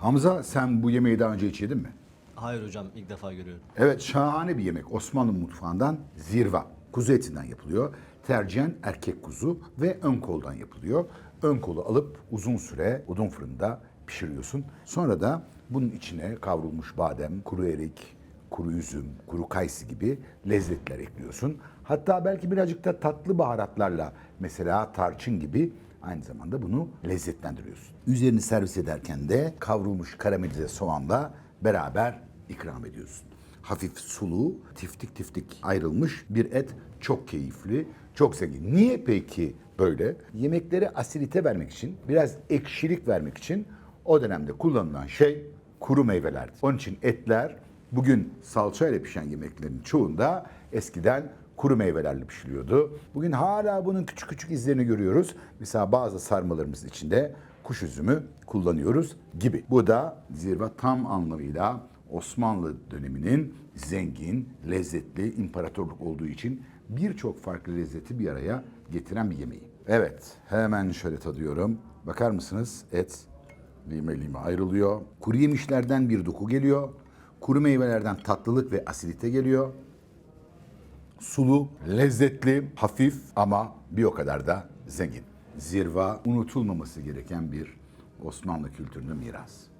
Hamza sen bu yemeği daha önce hiç yedin mi? Hayır hocam ilk defa görüyorum. Evet şahane bir yemek. Osmanlı mutfağından zirva. Kuzu etinden yapılıyor. Tercihen erkek kuzu ve ön koldan yapılıyor. Ön kolu alıp uzun süre odun fırında pişiriyorsun. Sonra da bunun içine kavrulmuş badem, kuru erik, kuru üzüm, kuru kayısı gibi lezzetler ekliyorsun. Hatta belki birazcık da tatlı baharatlarla mesela tarçın gibi aynı zamanda bunu lezzetlendiriyorsun. Üzerini servis ederken de kavrulmuş karamelize soğanla beraber ikram ediyorsun. Hafif sulu, tiftik tiftik ayrılmış bir et çok keyifli, çok zengin. Niye peki böyle? Yemeklere asidite vermek için, biraz ekşilik vermek için o dönemde kullanılan şey kuru meyvelerdi. Onun için etler bugün salçayla pişen yemeklerin çoğunda eskiden kuru meyvelerle pişiriyordu. Bugün hala bunun küçük küçük izlerini görüyoruz. Mesela bazı sarmalarımız içinde kuş üzümü kullanıyoruz gibi. Bu da zirve tam anlamıyla Osmanlı döneminin zengin, lezzetli imparatorluk olduğu için birçok farklı lezzeti bir araya getiren bir yemeği. Evet, hemen şöyle tadıyorum. Bakar mısınız? Et lime lime ayrılıyor. Kuru yemişlerden bir doku geliyor. Kuru meyvelerden tatlılık ve asidite geliyor. Sulu, lezzetli, hafif ama bir o kadar da zengin. Zirva unutulmaması gereken bir Osmanlı kültürünün mirası.